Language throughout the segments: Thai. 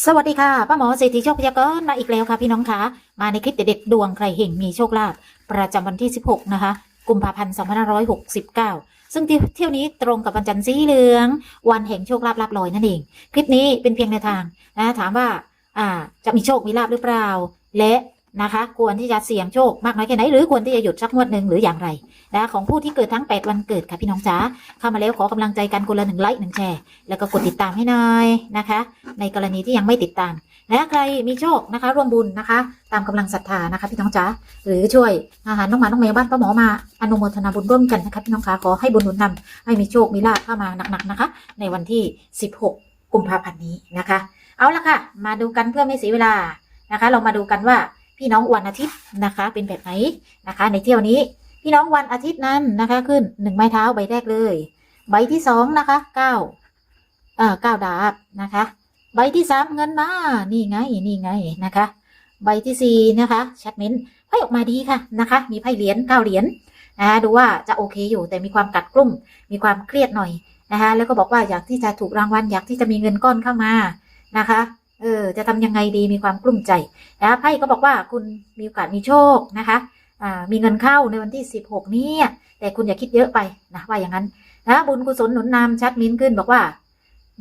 สวัสดีค่ะป้าหมอเศรษฐีโชคพยากรณ์มาอีกแล้วค่ะพี่น้องคะมาในคลิปเด็ดดวงใครเห็งมีโชคลาภประจำวันที่ 16 นะคะ กุมภาพันธ์2569 ซึ่งเที่ยวนี้ตรงกับวันจันทร์สีเหลือง วันแห่งโชคลาภลาบลอยนั่นเอง คลิปนี้เป็นเพียงแนวทางนะถามว่าอ่าจะมีโชคมีลาภหรือเปล่า และ นะคะ ควรที่จะเสี่ยงโชคมากน้อยแค่ไหนหรือควรที่จะหยุดสักงวดหนึ่งหรืออย่างไรนะของผู้ที่เกิดทั้ง 8 วันเกิดค่ะพี่น้องจ๋าเข้ามาแล้วขอกำลังใจกันคนละหนึ่งไลค์หนึ่งแชร์แล้วก็กดติดตามให้หน่อยนะคะ ในกรณีที่ยังไม่ติดตามและใครมีโชคนะคะ ร่วมบุญนะคะ ตามกำลังศรัทธานะคะ พี่น้องจ๋าหรือช่วยอาหารน้องหมาน้องแมวบ้านป้าหมอมาอนุโมทนาบุญร่วมกันนะคะพี่น้องคะขอให้บุญหนุนนำให้มีโชคมีลาภเข้ามาหนักๆนะคะ ในวันที่ 16 กุมภาพันธ์นี้นะคะ เอาละค่ะ มาดูกันเพื่อไม่เสียเวลานะคะ เรามาดูกันว่า พี่น้องวันอาทิตย์นะคะ เป็นแบบไหนนะคะ ในเที่ยวนี้ พี่น้องวันอาทิตย์นั้นนะคะ ขึ้นหนึ่งไม้เท้าใบแรกเลย ใบที่สองนะคะเก้าเอ่อเก้าดาบนะคะ ใบที่สามเงินมานี่ไงนี่ไงนะคะ ใบที่สี่นะคะชัดเม้นไพ่ออกมาดีค่ะนะคะ มีไพ่เหรียญเก้าเหรียญนะคะดูว่าจะโอเคอยู่แต่มีความกัดกลุ่ม มีความเครียดหน่อยนะคะแล้วก็บอกว่าอยากที่จะถูกรางวัลอยากที่จะมีเงินก้อนเข้ามานะคะ เออจะทำยังไงดีมีความกลุ้มใจนะไพ่ก็บอกว่าคุณมีโอกาสมีโชคนะคะอ่ามีเงินเข้าในวันที่สิบหกนี้แต่คุณอย่าคิดเยอะไปนะว่าอย่างนั้นนะบุญกุศลหนุนนำชัดมิ้นขึ้นบอกว่า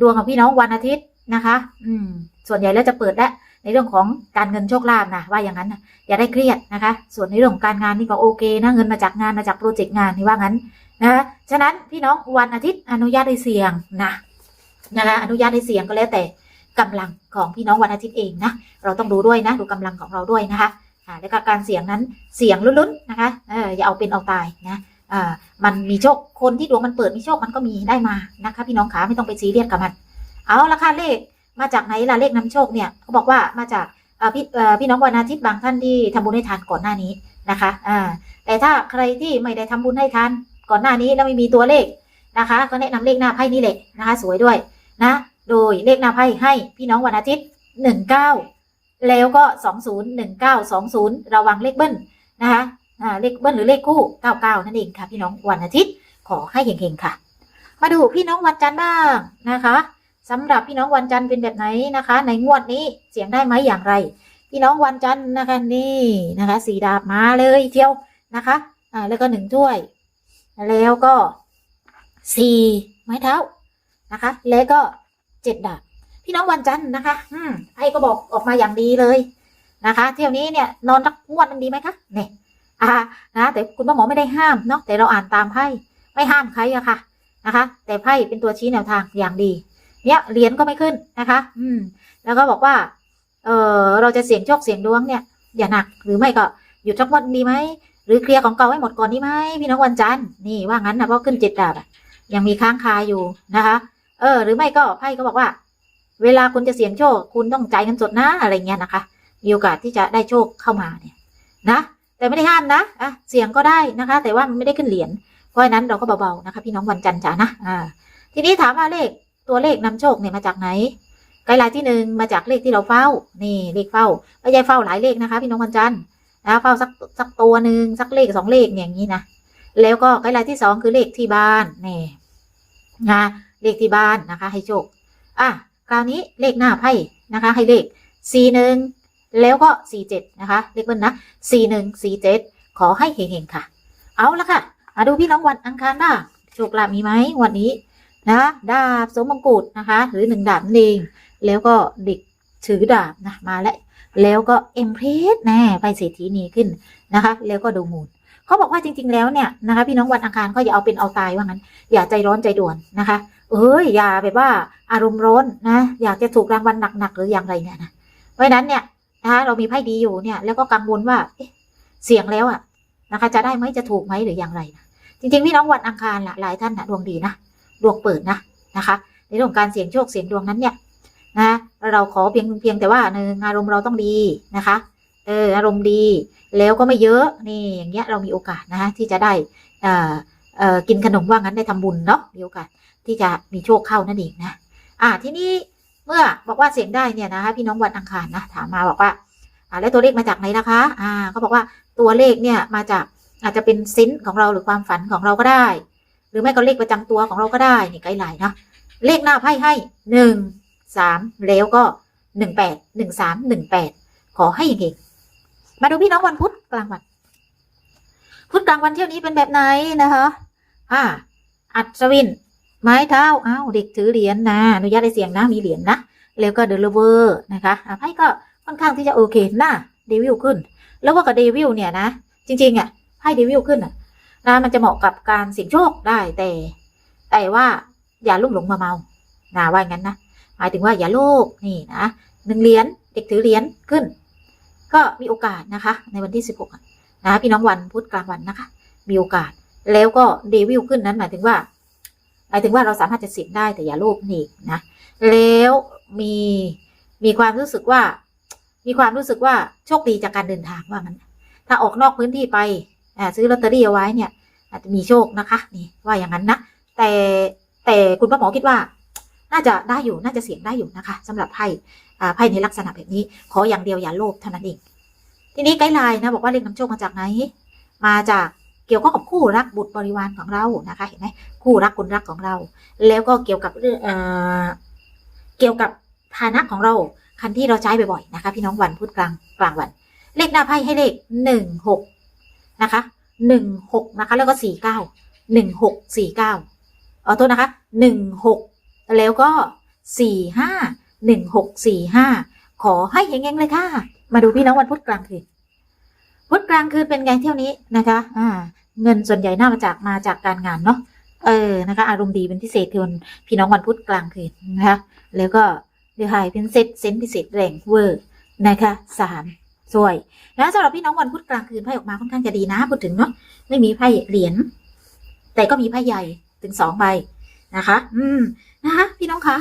ดวงของพี่น้องวันอาทิตย์นะคะ อืม ส่วนใหญ่แล้วจะเปิดและในเรื่องของการเงินโชคลาภนะว่าอย่างนั้นนะอย่าได้เครียดนะคะ ส่วนในเรื่องของการงานนี่ก็โอเคนะเงินมาจากงานมาจากโปรเจกต์งานนี่ว่างั้นนะคะฉะนั้นพี่น้องวันอาทิตย์อนุญาตให้เสี่ยงนะนะคะอนุญาตให้เสี่ยงก็แล้วแต่ กำลังของพี่น้องวันอาทิตย์เองนะเราต้องดูด้วยนะดูกำลังของเราด้วยนะคะแล้วก็การเสี่ยงนั้นเสี่ยงลุ้นๆนะคะเอออย่าเอาเป็นเอาตายนะมันมีโชคคนที่ดวงมันเปิดมีโชคมันก็มีได้มานะคะพี่น้องขาไม่ต้องไปซีเรียสกับมัน เอาละค่ะเลขมาจากไหนล่ะเลขนำโชคเนี่ยเขาบอกว่ามาจากพี่พี่น้องวันอาทิตย์บางท่านที่ทำบุญให้ทานก่อนหน้านี้นะคะแต่ถ้าใครที่ไม่ได้ทำบุญให้ทานก่อนหน้านี้แล้วไม่มีตัวเลขนะคะ ก็แนะนำเลขหน้าไพ่นี่แหละนะคะ สวยด้วยนะ โดยเลขหน้าไพ่ให้พี่น้องวันอาทิตย์หนึ่งเก้าแล้วก็สองศูนย์หนึ่งเก้าสองศูนย์ระวังเลขเบิ้ลนะคะเลขเบิ้ลหรือเลขคู่เก้าเก้านั่นเองค่ะ พี่น้องวันอาทิตย์ ขอให้เฮงๆค่ะ มาดูพี่น้องวันจันทร์บ้างนะคะสำหรับพี่น้องวันจันทร์เป็นแบบไหนนะคะ ในงวดนี้เสียงได้ไหมอย่างไร พี่น้องวันจันทร์นะคะนี่นะคะ สีดาบมาเลยเที่ยวนะคะอ่าแล้วก็หนึ่งถ้วย แล้วก็สี่ไม้เท้านะคะ แล้วก็ เจ็ดดาบพี่น้องวันจันทร์นะคะ อืมไพ่ก็บอกออกมาอย่างดีเลยนะคะ เที่ยวนี้เนี่ยนอนสักงวดหนึงดีไหมคะเนี่ยอ่านะแต่คุณพ่อหมอไม่ได้ห้ามเนาะแต่เราอ่านตามไพ่ไม่ห้ามใครอะค่ะนะคะ แต่ไพ่เป็นตัวชี้แนวทางอย่างดี เนี่ยเหรียญก็ไม่ขึ้นนะคะ อืม แล้วก็บอกว่า เออเราจะเสี่ยงโชคเสี่ยงดวงเนี่ย อย่าหนักหรือไม่ก็หยุดสักวันดีไหมหรือเคลียร์ของเก่าให้หมดก่อนดีไหมพี่น้องวันจันทร์นี่ว่างั้นนะเพราะขึ้นเจ็ดดาบยังมีค้างคาอยู่นะคะ เออ หรือไม่ก็ไพ่ก็บอกว่า เวลาคุณจะเสี่ยงโชค คุณต้องจ่ายเงินสดนะอะไรเงี้ยนะคะมีโอกาสที่จะได้โชคเข้ามาเนี่ยนะแต่ไม่ได้ห้ามนะอะเสี่ยงก็ได้นะคะ แต่ว่ามันไม่ได้ขึ้นเหรียญเพราะนั้นเราก็เบาๆนะคะพี่น้องวันจันทร์จ๋านะอ่าทีนี้ถามว่าเลขตัวเลขนำโชคเนี่ยมาจากไหนไกด์ไลน์ที่หนึ่งมาจากเลขที่เราเฝ้า นี่เลขเฝ้าไม่ใช่เฝ้าหลายเลขนะคะ พี่น้องวันจันทร์นะเฝ้าสักสักตัวหนึ่งสักเลขสองเลขเนี่ยอย่างนี้นะแล้วก็ไกด์ไลน์ที่สองคือเลขที่บ้านนี่นะ เลขที่บ้านนะคะ ให้โชค อะ คราวนี้เลขหน้าไพ่นะคะ ให้เลขสี่หนึ่งแล้วก็สี่เจ็ดนะคะ เลขเบิ้ลนะสี่หนึ่งสี่เจ็ดขอให้เฮงๆค่ะ เอาละค่ะ มาดูพี่น้องวันอังคารบ้างโชคลาภมีไหมวันนี้นะดาบสมมงกุฎนะคะ หรือหนึ่งดาบนั่นเอง แล้วก็เด็กถือดาบนะมาแล้วแล้วก็เอ็มเพรสแน่ไปเศรษฐีนีขึ้นนะคะ แล้วก็ดูมูล เขาบอกว่าจริง ๆ แล้วเนี่ยนะคะพี่น้องวันอังคารก็อย่าเอาเป็นเอาตายว่างั้น อย่าใจร้อนใจด่วนนะคะ เอ้ยอย่าแบบว่าอารมณ์ร้อนนะ อยากจะถูกรางวัลหนักๆหรืออย่างไรเนี่ยนะเพราะฉะนั้นเนี่ยนะคะเรามีไพ่ดีอยู่เนี่ย แล้วก็กังวลว่าเสี่ยงแล้วอะนะคะ จะได้ไหมจะถูกไหมหรืออย่างไรนะจริงๆพี่น้องวันอังคารละหลายท่านนะดวงดีนะดวงเปิดนะนะคะ ในเรื่องของการเสี่ยงโชคเสี่ยงดวงนั้นเนี่ยนะเราขอเพียงเพียงแต่ว่าหนึ่งอารมณ์เราต้องดีนะคะ เอออารมณ์ดี แล้วก็ไม่เยอะนี่อย่างเงี้ยเรามีโอกาสนะคะที่จะได้เอ่อเอ่อกินขนมว่างั้นได้ทำบุญเนาะมีโอกาสที่จะมีโชคเข้านั่นเองนะอ่าทีนี้เมื่อบอกว่าเสียงได้เนี่ยนะคะพี่น้องวันอังคารนะถามมาบอกว่าอ่าแล้วตัวเลขมาจากไหนนะคะ อ่าเขาบอกว่าตัวเลขเนี่ยมาจากอาจจะเป็นซินส์ของเราหรือความฝันของเราก็ได้ หรือไม่ก็เลขประจำตัวของเราก็ได้นี่ไกด์ไลน์นะเลขหน้าไพ่ให้หนึ่งสามแล้วก็หนึ่งแปดหนึ่งสามหนึ่งแปดขอให้เก่ง มาดูพี่น้องวันพุธกลางวัน พุธกลางวันเที่ยวนี้เป็นแบบไหนนะคะอ่า อัศวิน ไม้เท้าอ้าวเด็กถือเหรียญนะอนุญาตให้เสียงนะมีเหรียญนะแล้วก็เดลเวอร์นะคะอะไพ่ก็ค่อนข้างที่จะโอเคน้าเดวิลขึ้น แล้วว่ากับเดวิลเนี่ยนะ จริง ๆอะไพ่เดวิลขึ้นอะนะมันจะเหมาะกับการเสี่ยงโชคได้แต่ แต่ว่าอย่าลุ่มหลงมาเมานะว่างั้นนะหมายถึงว่าอย่าโลภนี่นะหนึ่งเหรียญเด็กถือเหรียญขึ้น ก็มีโอกาสนะคะ ในวันที่สิบหกนะพี่น้องวันพุธกลางวันนะคะ มีโอกาส แล้วก็เดวิลขึ้นนั้นหมายถึงว่าหมายถึงว่าเราสามารถจะสี่ยงได้แต่อย่าโลภนี่นะ แล้วมีมีความรู้สึกว่า มีความรู้สึกว่าโชคดีจากการเดินทางว่างั้น ถ้าออกนอกพื้นที่ไปซื้อลอตเตอรี่เอาไว้เนี่ย อาจจะมีโชคนะคะ นี่ว่าอย่างนั้นนะแต่แต่คุณพ่อหมอคิดว่า น่าจะได้อยู่น่าจะเสี่ยงได้อยู่นะคะสำหรับไพ่ไพ่ในลักษณะแบบนี้ ขออย่างเดียวอย่าโลภเท่านั้นเอง ทีนี้ไกด์ไลน์นะบอกว่าเลขนำโชคมาจากไหน มาจากเกี่ยวข้องกับคู่รักบุตรบริวารของเรานะคะ เห็นไหมคู่รักคนรักของเรา แล้วก็เกี่ยวกับเรื่องเกี่ยวกับฐานะของเราคันที่เราใช้บ่อยๆนะคะ พี่น้องวันพุธกลางกลางวัน เลขหน้าไพ่ให้เลขหนึ่งหกนะคะหนึ่งหกนะคะ แล้วก็สี่เก้าหนึ่งหกสี่เก้าเอาโทษนะคะหนึ่งหก แล้วก็สี่ห้าหนึ่งหกสี่ห้าขอให้เฮงๆเลยค่ะ มาดูพี่น้องวันพุธกลางคืนพุธกลางคืนเป็นไงเที่ยวนี้นะคะอ่าเงินส่วนใหญ่น่ามาจากมาจากการงานเนาะเออนะคะ อารมณ์ดีเป็นพิเศษคือวันพี่น้องวันพุธกลางคืนนะคะแล้วก็เดือไฮเป็นเซตเซนพิเศษแรงเวอร์นะคะสามสวยนะสำหรับพี่น้องวันพุธกลางคืนไพ่ออกมาค่อนข้างจะดีนะพูดถึงเนาะไม่มีไพ่เหรียญแต่ก็มีไพ่ใหญ่ถึงสองใบ นะคะ อืมนะคะพี่น้องคะ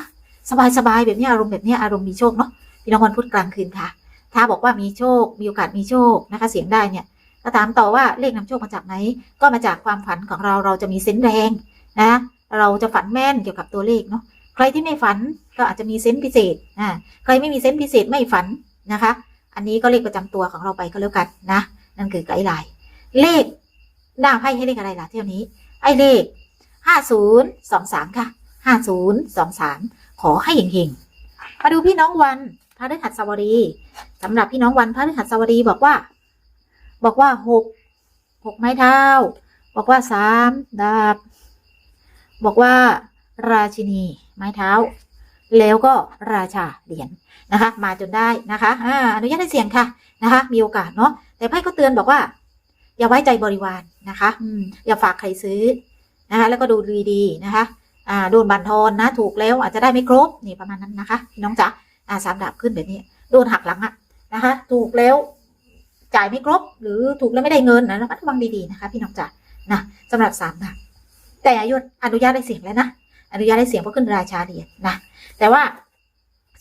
สบายสบายๆแบบนี้อารมณ์แบบนี้อารมณ์มีโชคเนาะพี่น้องวันพุธกลางคืนค่ะ ถ้าบอกว่ามีโชคมีโอกาสมีโชคนะคะ เสียงได้เนี่ยก็ถามต่อว่าเลขนำโชคมาจากไหน ก็มาจากความฝันของเราเราจะมีเซนส์แรงนะ เราจะฝันแม่นเกี่ยวกับตัวเลขเนาะใครที่ไม่ฝันก็อาจจะมีเซนส์พิเศษอ่าใครไม่มีเซนส์พิเศษไม่ฝันนะคะ อันนี้ก็เลขประจำตัวของเราไปก็แล้วกันนะ นั่นคือไกด์ไลน์เลขหน้าไพ่ให้เลขอะไรล่ะเที่ยวนี้ไอ้เลข ห้าศูนย์สองสามค่ะห้าศูนย์สองสามขอให้เฮงๆ มาดูพี่น้องวันพระฤหัสบดีสำหรับพี่น้องวันพระฤหัสบดีบอกว่า บอกว่าหกหกไม้เท้า บอกว่าสามดาบ บอกว่าราชินีไม้เท้า แล้วก็ราชาเหรียญนะคะ มาจนได้นะคะอ่าอนุญาตให้เสียงค่ะนะคะ มีโอกาสเนาะแต่ไพ่ก็เตือนบอกว่า อย่าไว้ใจบริวารนะคะ อืมอย่าฝากใครซื้อ นะคะแล้วก็ดูดีๆนะคะอ่าโดนบันทอนนะถูกแล้วอาจจะได้ไม่ครบนี่ประมาณนั้นนะคะพี่น้องจ๋าอ่าสามดาบขึ้นแบบนี้โดนหักหลังอะนะคะ ถูกแล้วจ่ายไม่ครบหรือถูกแล้วไม่ได้เงินนะระมัดระวังดีๆนะคะ พี่น้องจ๋านะสำหรับสามดาบแต่อายุอนุญาตให้เสียงแล้วนะอนุญาตให้เสียงเพราะขึ้นราชาเหรียญนะแต่ว่า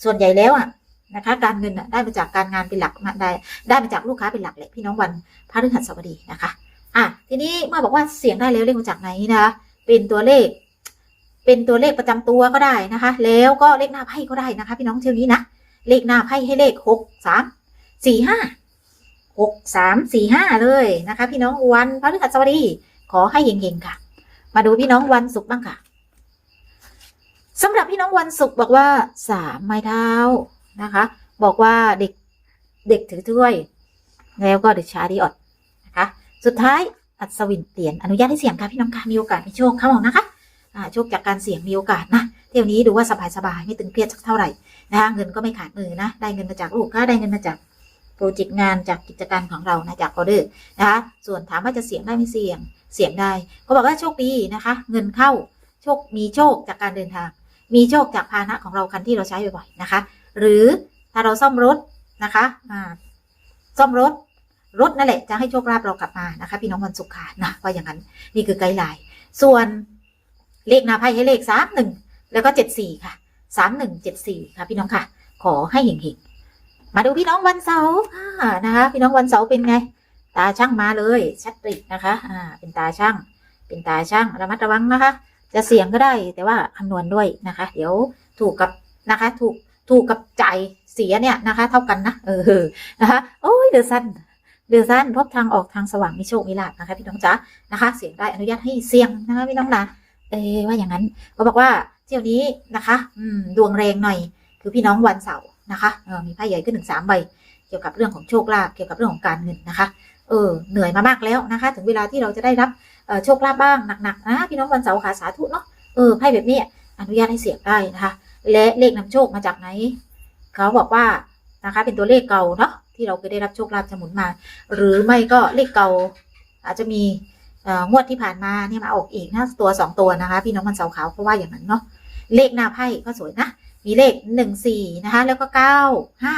ส่วนใหญ่แล้วอะนะคะการเงินอะได้มาจากการงานเป็นหลักนะได้ได้มาจากลูกค้าเป็นหลักแหละพี่น้องวันพระฤหัสบดีนะคะ อะทีนี้เมื่อบอกว่าเสียงได้แล้วเลขมาจากไหนนะคะเป็นตัวเลข เป็นตัวเลขประจำตัวก็ได้นะคะ แล้วก็เลขหน้าไพ่ก็ได้นะคะ พี่น้องเที่ยวนี้นะเลขหน้าไพ่ให้เลขหกสามสี่ห้าหกสามสี่ห้าเลยนะคะ พี่น้องวันพระฤหัสบดี ขอให้เฮงๆค่ะ มาดูพี่น้องวันศุกร์บ้างค่ะสำหรับพี่น้องวันศุกร์บอกว่าสามไม้เท้านะคะ บอกว่าเด็กเด็กถือถ้วย แล้วก็เด็กชาดีออดนะคะ สุดท้ายอัศวินเตียนอนุญาตให้เสี่ยงค่ะพี่น้องค่ะมีโอกาสมีโชคเข้ามานะคะโชคจากการเสี่ยงมีโอกาสนะเที่ยวนี้ดูว่าสบายๆไม่ตึงเครียดสักเท่าไหร่นะคะเงินก็ไม่ขาดมือนะได้เงินมาจากลูกค้าได้เงินมาจากโปรเจกต์งานจากกิจการของเรานะจากออเดอร์นะคะส่วนถามว่าจะเสี่ยงได้ไม่เสี่ยงเสี่ยงได้ก็บอกว่าโชคดีนะคะ เงินเข้าโชคมีโชคจากการเดินทาง มีโชคจากพาหนะของเราคันที่เราใช้บ่อยๆนะคะ หรือถ้าเราซ่อมรถนะคะซ่อมรถ รถนั่นแหละจะให้โชคลาภเรากลับมานะคะ พี่น้องวันศุกร์ค่ะนะว่าอย่างนั้นนี่คือไกด์ไลน์ส่วนเลขหนาไพ่ให้เลขสามหนึ่งแล้วก็เจ็ดสี่ค่ะสามหนึ่งเจ็ดสี่ค่ะ พี่น้องค่ะ ขอให้เห็งๆมาดูพี่น้องวันเสาร์ค่ะนะคะ พี่น้องวันเสาร์เป็นไง ตาช่างมาเลยชัดตินะคะ อ่า เป็นตาช่าง เป็นตาช่างระมัดระวังนะคะ จะเสี่ยงก็ได้แต่ว่าคำนวณด้วยนะคะ เดี๋ยวถูกกับนะคะ ถูกถูกกับใจเสียเนี่ยนะคะ เท่ากันนะเออนะคะโอ้ยเดือดสั้น เดือดสั้นพบทางออกทางสว่างมีโชคมีลาภนะคะพี่น้องจ๋านะคะ เสียงได้อนุญาตให้เสี่ยงนะคะพี่น้องนะเออว่าอย่างนั้นก็บอกว่าเที่ยวนี้นะคะ อืมดวงแรงหน่อย คือพี่น้องวันเสาร์นะคะเออมีไพ่ใหญ่ขึ้นถึงสามใบเกี่ยวกับเรื่องของโชคลาภเกี่ยวกับเรื่องของการเงินนะคะเออเหนื่อยมามากแล้วนะคะ ถึงเวลาที่เราจะได้รับโชคลาภบ้างหนักๆนะพี่น้องวันเสาร์ขาสาธุเนาะเออไพ่แบบนี้อนุญาตให้เสี่ยงได้นะคะ และเลขนำโชคมาจากไหน เขาบอกว่านะคะเป็นตัวเลขเก่าเนาะ ที่เราเคยได้รับโชคลาภจะหมุนมา หรือไม่ก็เลขเก่า อาจจะมีงวดที่ผ่านมาเนี่ยมาออกอีกนะตัวสองตัวนะคะ พี่น้องมันเสาขาวเพราะว่าอย่างนั้นเนาะเลขหน้าไพ่ก็สวยนะ มีเลขหนึ่งสี่นะคะ แล้วก็เก้าห้า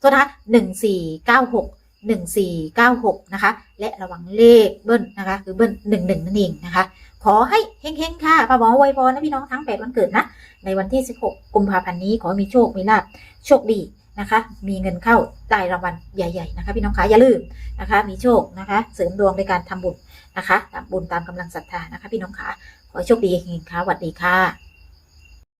ตัวนะคะหนึ่งสี่เก้าหกหนึ่งสี่เก้าหกนะคะ และระวังเลขเบิ้ลนะคะ คือเบิ้ลหนึ่งหนึ่งนั่นเองนะคะ ขอให้เฮงๆค่ะป้าหมอไวพรนะพี่น้องทั้งแปดวันเกิดนะ ในวันที่16กุมภาพันธ์นี้ขอมีโชค มีลาภโชคดี นะคะ มีเงินเข้าได้รางวัลใหญ่ ๆ นะคะ พี่น้องคะอย่าลืมนะคะ มีโชคนะคะ เสริมดวงในการทำบุญนะคะทำบุญตามกำลังศรัทธานะคะ พี่น้องคะขอโชคดีเฮงค่ะสวัสดีค่ะ